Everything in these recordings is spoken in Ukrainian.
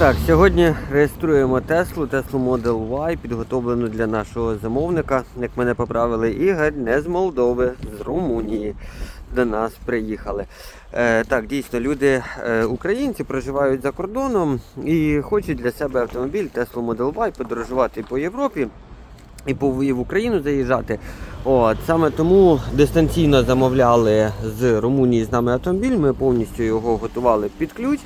Так, сьогодні реєструємо Теслу, Теслу Model Y, підготовлену для нашого замовника. Як мене поправили, Ігор не з Молдови, з Румунії до нас приїхали. Е, так, дійсно, люди, е, українці, проживають за кордоном і хочуть для себе автомобіль Tesla Model Y подорожувати по Європі і по і в Україну заїжджати. От, саме тому дистанційно замовляли з Румунії з нами автомобіль. Ми повністю його готували під ключ.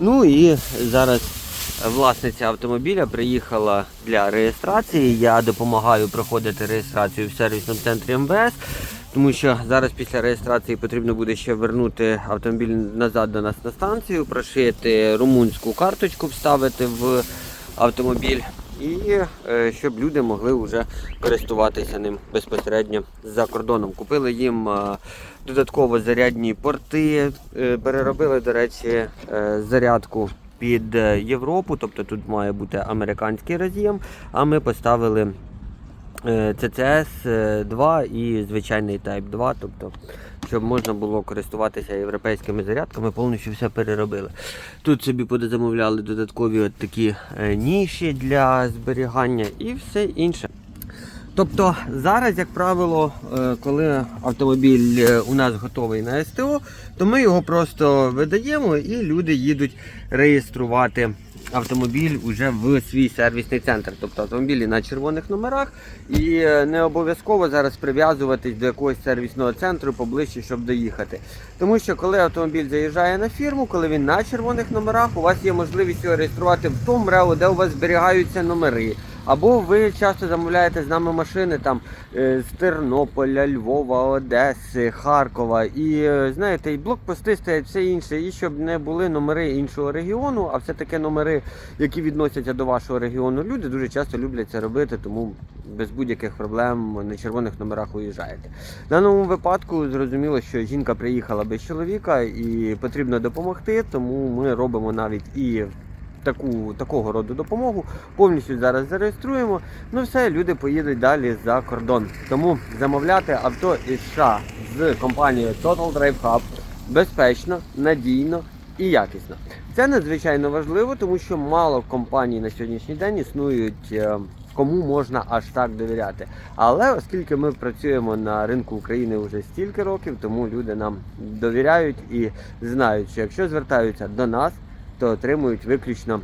Ну і зараз власниця автомобіля приїхала для реєстрації. Я допомагаю проходити реєстрацію в сервісному центрі МВС. Тому що зараз після реєстрації потрібно буде ще вернути автомобіль назад до нас на станцію, прошити румунську карточку, вставити в автомобіль і е, щоб люди могли вже користуватися ним безпосередньо за кордоном. Купили їм е, додатково зарядні порти, е, переробили, до речі, зарядку під е, Європу, тобто тут має бути американський роз'єм, а ми поставили е, CCS 2 і звичайний Type 2, тобто щоб можна було користуватися європейськими зарядками, повністю все переробили. Тут собі подозамовляли додаткові от такі е, ніші для зберігання і все інше. Тобто зараз, як правило, е, коли автомобіль е, у нас готовий на СТО, то ми його просто видаємо і люди їдуть реєструвати автомобіль уже в свій сервісний центр. Тобто автомобілі на червоних номерах і е, не обов'язково зараз прив'язуватись до якогось сервісного центру поближче, щоб доїхати. Тому що коли автомобіль заїжджає на фірму, коли він на червоних номерах, у вас є можливість його реєструвати в тому РЕО, де у вас зберігаються номери. Або ви часто замовляєте з нами машини там е, з Тернополя, Львова, Одеси, Харкова. І е, знаєте, і блокпости стоять все інше, і щоб не були номери іншого регіону, а все таки номери, які відносяться до вашого регіону. Люди дуже часто люблять це робити, тому без будь-яких проблем на червоних номерах уїжджаєте. В даному випадку зрозуміло, що жінка приїхала без чоловіка і потрібно допомогти, тому ми робимо навіть і таку, такого роду допомогу. Повністю зараз зареєструємо. Ну все, люди поїдуть далі за кордон. Тому замовляти авто із США з компанією Total Drive Hub безпечно, надійно і якісно. Це надзвичайно важливо, тому що мало компаній на сьогоднішній день існують. е, Кому можна аж так довіряти. Але оскільки ми працюємо на ринку України вже стільки років, тому люди нам довіряють і знають, що якщо звертаються до нас, то отримують виключно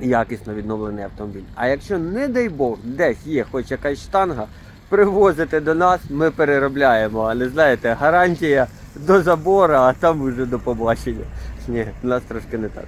якісно відновлений автомобіль. А якщо, не дай Бог, десь є хоч якась штанга, привозите до нас, ми переробляємо. Але знаєте, гарантія до забору, а там уже до побачення. Ні, в нас трошки не так.